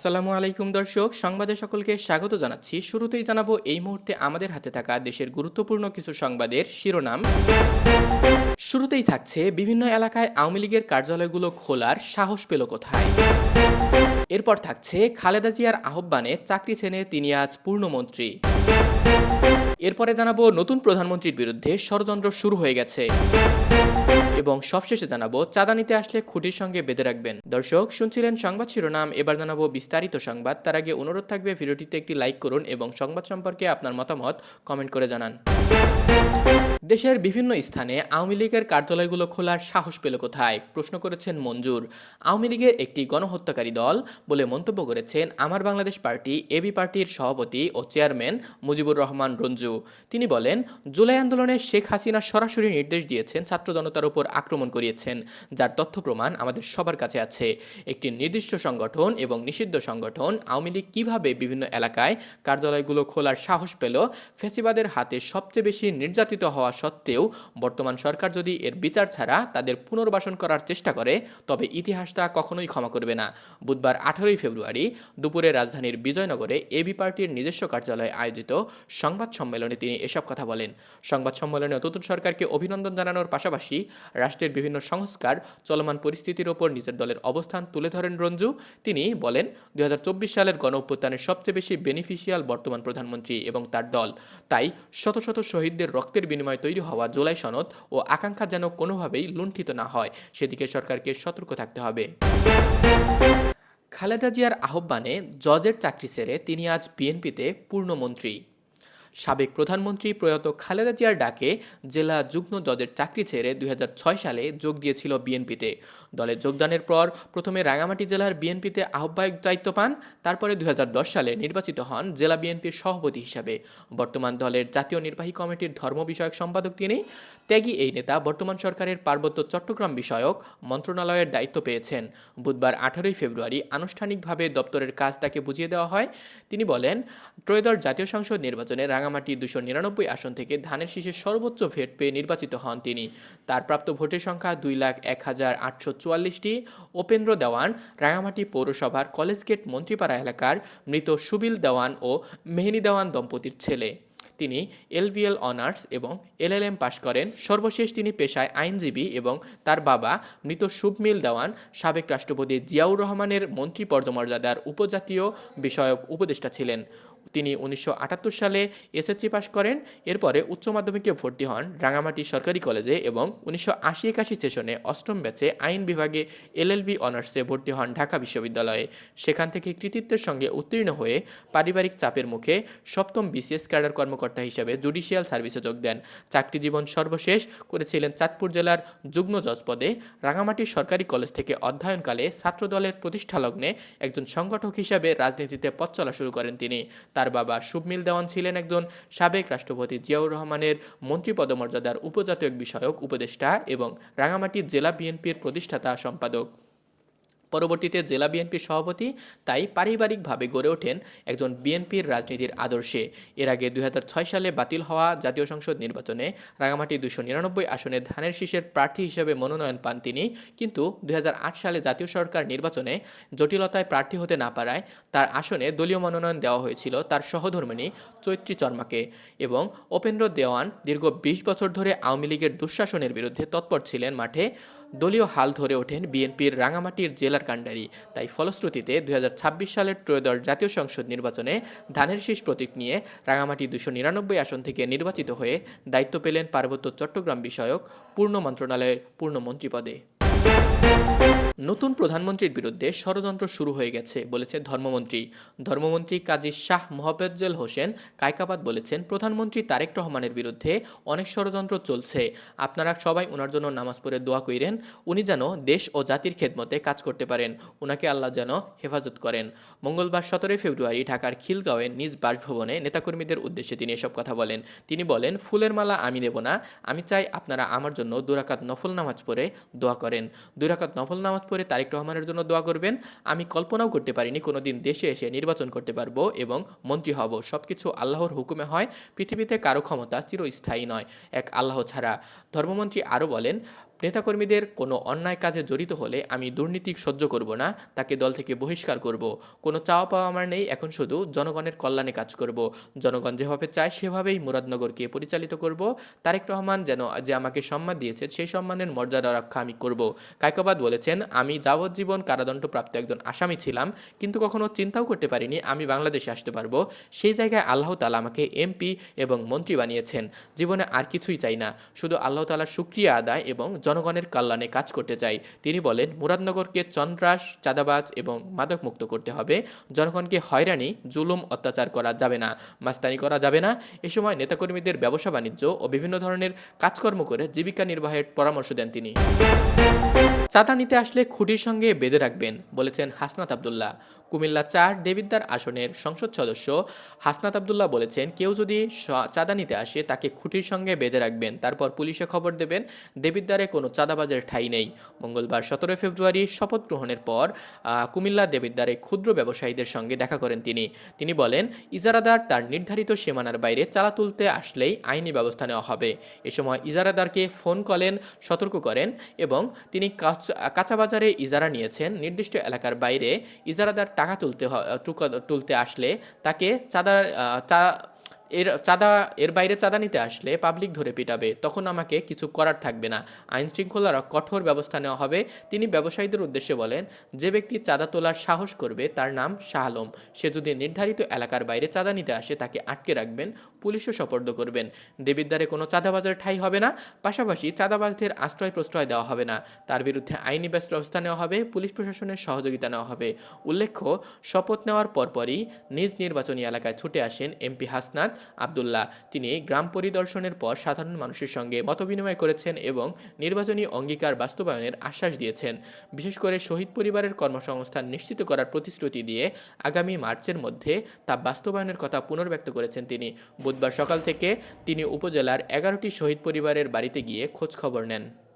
আসসালামু আলাইকুম দর্শক, সংবাদে সকলকে স্বাগত জানাচ্ছি। শুরুতেই জানাব এই মুহূর্তে আমাদের হাতে থাকা দেশের গুরুত্বপূর্ণ কিছু সংবাদের শিরোনাম। শুরুতেই থাকছে বিভিন্ন এলাকায় আওয়ামী লীগের কার্যালয়গুলো খোলার সাহস পেল কোথায়? এরপর থাকছে খালেদা জিয়ার আহ্বানে চাকরি ছেনে তিনি আজ পূর্ণমন্ত্রী। এরপরে জানাব নতুন প্রধানমন্ত্রীর বিরুদ্ধে ষড়যন্ত্র শুরু হয়ে গেছে। এবং সবশেষে জানাব, চাঁদা নিতে আসলে খুঁটির সঙ্গে বেঁধে রাখবেন। দর্শক, শুনছিলেন সংবাদ শিরোনাম, এবার জানাব বিস্তারিত সংবাদ। তার আগে অনুরোধ থাকবে ভিডিওটিতে একটি লাইক করুন এবং সংবাদ সম্পর্কে আপনার মতামত কমেন্ট করে জানান। দেশের বিভিন্ন স্থানে আওয়ামী লীগের কার্যালয়গুলো খোলার সাহস পেল কোথায়? প্রশ্ন করেছেন মঞ্জুর। আওয়ামী লীগের একটি গণহত্যাকারী দল বলে মন্তব্য করেছেন আমার বাংলাদেশ পার্টি এবি পার্টির সভাপতি ও চেয়ারম্যান মুজিবুর রহমান রঞ্জু। তিনি বলেন, জুলাই আন্দোলনে শেখ হাসিনা সরাসরি নির্দেশ দিয়েছেন ছাত্র জনতার উপর আক্রমণ করিয়েছেন, যার তথ্য প্রমাণ আমাদের সবার কাছে আছে। একটি নির্দিষ্ট সংগঠন এবং নিষিদ্ধ সংগঠন আওয়ামী লীগ কীভাবে বিভিন্ন এলাকায় কার্যালয়গুলো খোলার সাহস পেল, ফেসিবাদের হাতে সবচেয়ে বেশি নির্যাতিত হওয়া সত্ত্বেও, বর্তমান সরকার যদি এর বিচার ছাড়া তাদের পুনর্বাসন করার চেষ্টা করে, তবে ইতিহাস তা কখনোই ক্ষমা করবে না। বুধবার আঠারোই ফেব্রুয়ারি দুপুরে রাজধানীর বিজয়নগরে এবি পার্টির নিজস্ব কার্যালয়ে আয়োজিত সংবাদ সম্মেলনে তিনি এসব কথা বলেন। সংবাদ সম্মেলনে নতুন সরকারকে অভিনন্দন জানানোর পাশাপাশি রাষ্ট্রের বিভিন্ন সংস্কার, চলমান পরিস্থিতির ওপর নিজের দলের অবস্থান তুলে ধরেন রঞ্জু। তিনি বলেন দুই হাজার চব্বিশ সালের গণ সবচেয়ে বেশি বেনিফিশিয়াল বর্তমান প্রধানমন্ত্রী এবং তার দল। তাই শত শত শহীদদের রক্তের বিনিময়ে তৈরি হওয়া জুলাই সনদ ও আকাঙ্ক্ষা যেন কোনোভাবেই লুণ্ঠিত না হয়, সেদিকে সরকারকে সতর্ক থাকতে হবে। খালেদা জিয়ার আহ্বানে জজের চাকরি ছেড়ে তিনি আজ বিএনপিতে পূর্ণমন্ত্রী সাবেক প্রধানমন্ত্রী প্রয়াত খালেদা জিয়ার ডাকে জেলা যুগ্ম জজের চাকরি ছেড়ে দুই সালে যোগ দিয়েছিল বিএনপিতে। দলে যোগদানের পর প্রথমে রাঙামাটি জেলার বিএনপিতে আহ্বায়ক দায়িত্ব পান, তারপরে দুই হাজার দশ সালে নির্বাচিত হন জেলা বিএনপির সভাপতি হিসাবে। বর্তমান দলের জাতীয় নির্বাহী কমিটির ধর্ম বিষয়ক সম্পাদক তিনি। ত্যাগী এই নেতা বর্তমান সরকারের পার্বত্য চট্টগ্রাম বিষয়ক মন্ত্রণালয়ের দায়িত্ব পেয়েছেন। বুধবার আঠারোই ফেব্রুয়ারি আনুষ্ঠানিকভাবে দপ্তরের কাজ তাকে বুঝিয়ে দেওয়া হয়। তিনি বলেন, ত্রয়োদশ জাতীয় সংসদ নির্বাচনে রাঙামাটি দুশো নিরানব্বই আসন থেকে ধানের শীষের সর্বোচ্চ ভেট পেয়ে নির্বাচিত হন তিনি। তার প্রাপ্ত ভোটের সংখ্যা দুই লাখ এক হাজার আটশো চুয়াল্লিশটি। উপেন্দ্র দেওয়ান, রাঙামাটি পৌরসভার কলেজ গেট মন্ত্রীপাড়া এলাকার মৃত সুবিল দেওয়ান ও মেহনি দেওয়ান দম্পতির ছেলে। তিনি এলবিএল অনার্স এবং এলএলএম পাশ করেন। সর্বশেষ তিনি পেশায় আইনজীবী এবং তার বাবা মৃত শুভমিল দেওয়ান, সাবেক রাষ্ট্রপতি জিয়াউর রহমানের মন্ত্রী পর্যমর্যাদার উপজাতীয় বিষয়ক উপদেষ্টা ছিলেন। তিনি উনিশশো আটাত্তর সালে এসএসসি পাশ করেন। এরপরে উচ্চ মাধ্যমিকে ভর্তি হন রাঙামাটি সরকারি কলেজে এবং উনিশশো আশি একাশি সেশনে অষ্টম ব্যাচে আইন বিভাগে এলএলবি অনার্সে ভর্তি হন ঢাকা বিশ্ববিদ্যালয়ে। সেখান থেকে কৃতিত্বের সঙ্গে উত্তীর্ণ হয়ে পারিবারিক চাপের মুখে সপ্তম বিসিএস ক্যাডার কর্মকর্তা হিসেবে জুডিশিয়াল সার্ভিসে যোগ দেন। চাকরি জীবন সর্বশেষ করেছিলেন চাঁদপুর জেলার যুগ্ম জজ পদে। রাঙামাটি সরকারি কলেজ থেকে অধ্যয়নকালে ছাত্রদলের প্রতিষ্ঠালগ্নে একজন সংগঠক হিসাবে রাজনীতিতে পথ চলা শুরু করেন তিনি। তার বাবা সুবমিল দেওয়ান ছিলেন একজন সাবেক রাষ্ট্রপতি জিয়াউর রহমানের মন্ত্রী পদমর্যাদার উপজাতীয় বিষয়ক উপদেষ্টা এবং রাঙামাটি জেলা বিএনপির প্রতিষ্ঠাতা সম্পাদক। পরবর্তীতে জেলা বিএনপির সভাপতি তাই পারিবারিকভাবে গড়ে ওঠেন একজন বিএনপির রাজনীতির আদর্শে। এর আগে দুই হাজার ছয় সালে বাতিল হওয়া জাতীয় সংসদ নির্বাচনে রাঙামাটি দুশো নিরানব্বই আসনে ধানের শীষের প্রার্থী হিসেবে মনোনয়ন পান তিনি। কিন্তু দুই হাজার আট সালে জাতীয় সরকার নির্বাচনে জটিলতায় প্রার্থী হতে না পারায় তার আসনে দলীয় মনোনয়ন দেওয়া হয়েছিল তার সহধর্মিণী চৈত্রী চর্মাকে এবং উপেন্দ্র দেওয়ান দীর্ঘ বিশ বছর ধরে আওয়ামী লীগের দুঃশাসনের বিরুদ্ধে তৎপর ছিলেন মাঠে। দলীয় হাল ধরে ওঠেন বিএনপির রাঙামাটির জেলার কাণ্ডারি। তাই ফলশ্রুতিতে দু হাজার ছাব্বিশ সালের ত্রয়োদশ জাতীয় সংসদ নির্বাচনে ধানের শীষ প্রতীক নিয়ে রাঙামাটি দুশো নিরানব্বই আসন থেকে নির্বাচিত হয়ে দায়িত্ব পেলেন পার্বত্য চট্টগ্রাম বিষয়ক পূর্ণ মন্ত্রণালয়ের পূর্ণমন্ত্রী পদে। নতুন প্রধানমন্ত্রীর বিরুদ্ধে ষড়যন্ত্র শুরু হয়ে গেছে, বলেছে ধর্মমন্ত্রী। ধর্মমন্ত্রী কাজী শাহ মোহাব্বজ্জেল হোসেন কায়কাবাদ বলেছেন, প্রধানমন্ত্রী তারেক রহমানের বিরুদ্ধে অনেক ষড়যন্ত্র চলছে। আপনারা সবাই ওনার জন্য নামাজ পড়ে দোয়া কইরেন, উনি যেন দেশ ও জাতির খেদমতে কাজ করতে পারেন, উনাকে আল্লাহ যেন হেফাজত করেন। মঙ্গলবার সতেরোই ফেব্রুয়ারি ঢাকার খিলগাঁওয়ে নিজ বাসভবনে নেতাকর্মীদের উদ্দেশ্যে তিনি এসব কথা বলেন। তিনি বলেন, ফুলের মালা আমি দেব না, আমি চাই আপনারা আমার জন্য দুরাকাত নফল নামাজ পড়ে দোয়া করেন। দুরাকাত নফল নামাজ পড়ে তারেক রহমানের জন্য দোয়া করবেন। আমি কল্পনাও করতে পারিনি কোনো দিন দেশে এসে নির্বাচন করতে পারব এবং মন্ত্রী হব। সব কিছু আল্লাহর হুকুমে হয়। পৃথিবীতে কারও ক্ষমতা চিরস্থায়ী নয়। এক আল্লাহ ছাড়া ধর্মমন্ত্রী আরও বলেন নেতাকর্মীদের কোনো অন্যায় কাজে জড়িত হলে আমি দুর্নীতি সহ্য করব না, তাকে দল থেকে বহিষ্কার করব। কোনো চাওয়া পাওয়া আমার নেই, এখন শুধু জনগণের কল্যাণে কাজ করব। জনগণ যেভাবে চায়, সেভাবেই মুরাদনগরকে পরিচালিত করব। তারেক রহমান যেন যে আমাকে সম্মান দিয়েছে, সেই সম্মানের মর্যাদা রক্ষা আমি করব। কায়কবাদ বলেছেন, আমি যাবজ্জীবন কারাদণ্ডপ্রাপ্ত একজন আসামি ছিলাম, কিন্তু কখনো চিন্তাও করতে পারিনি, আমি বাংলাদেশে আসতে পারব। সেই জায়গায় আল্লাহ তালা আমাকে এমপি এবং মন্ত্রী বানিয়েছেন। জীবনে আর কিছুই চাই না, শুধু আল্লাহ তালার সুক্রিয়া আদায় এবং জনগণের কল্যাণে কাজ করতে চাই। তিনি বলেন, মুরাদনগরকে চন্দ্রাস চাঁদাবাজ এবং মাদক মুক্ত করতে হবে। জনগণকে হয়রানি, জুলুম অত্যাচার করা যাবে না, মাস্তানি করা যাবে না। এ সময় নেতাকর্মীদের ব্যবসা বাণিজ্য ও বিভিন্ন ধরনের কাজকর্ম করে জীবিকা নির্বাহের পরামর্শ দেন তিনি। চাঁদা নিতে আসলে খুঁটির সঙ্গে বেঁধে রাখবেন, বলেছেন হাসনাত আবদুল্লাহ। কুমিল্লা চার দেবিদ্দার আসনের সংসদ সদস্য হাসনাত আবদুল্লাহ বলেছেন, কেউ যদি চাঁদা নিতে আসে তাকে খুঁটির সঙ্গে বেঁধে রাখবেন, তারপর পুলিশে খবর দেবেন দেবিদ্দারে কোনো চাঁদাবাজের ঠাঁই নেই। মঙ্গলবার সতেরো ফেব্রুয়ারি শপথ গ্রহণের পর কুমিল্লা দেবিদ্দারে ক্ষুদ্র ব্যবসায়ীদের সঙ্গে দেখা করেন তিনি। তিনি বলেন, ইজারাদার তার নির্ধারিত সীমানার বাইরে চালা তুলতে আসলেই আইনি ব্যবস্থা নেওয়া হবে। এ সময় ইজারাদারকে ফোন করেন, সতর্ক করেন এবং তিনি কাঁচ- কাঁচা বাজারে ইজারা নিয়েছেন। নির্দিষ্ট এলাকার বাইরে ইজারাদার টাকা তুলতে তুলতে আসলে তাকে চাঁদার এর চাঁদা, এর বাইরে চাঁদা নিতে আসলে পাবলিক ধরে পিটাবে। তখন আমাকে কিছু করার থাকবে না। আইন শৃঙ্খলার কঠোর ব্যবস্থা নেওয়া হবে। তিনি ব্যবসায়ীদের উদ্দেশ্যে বলেন, যে ব্যক্তি চাঁদা তোলার সাহস করবে, তার নাম শাহ আলম। সে যদি নির্ধারিত এলাকার বাইরে চাঁদা নিতে আসে, তাকে আটকে রাখবেন, পুলিশও সপর্দ করবেন। দেবিদ্বারে কোনো চাঁদাবাজার ঠাই হবে না। পাশাপাশি চাঁদাবাজদের আশ্রয় প্রশ্রয় দেওয়া হবে না। তার বিরুদ্ধে আইনি ব্যবস্থা নেওয়া হবে, পুলিশ প্রশাসনের সহযোগিতা নেওয়া হবে। উল্লেখ্য, শপথ নেওয়ার পরপরই নিজ নির্বাচনী এলাকায় ছুটে আসেন এমপি হাসনাত। আবদুল্লাহ। তিনি গ্রাম পরিদর্শনের পর সাধারণ মানুষের সঙ্গে মতবিনিময় করেছেন এবং নির্বাচনী অঙ্গীকার বাস্তবায়নের আশ্বাস দিয়েছেন। বিশেষ করে শহীদ পরিবারের কর্মসংস্থান নিশ্চিত করার প্রতিশ্রুতি দিয়ে আগামী মার্চের মধ্যে তা বাস্তবায়নের কথা পুনর্ব্যক্ত করেছেন তিনি। বুধবার সকাল থেকে তিনি উপজেলার এগারোটি শহীদ পরিবারের বাড়িতে গিয়ে খোঁজখবর নেন।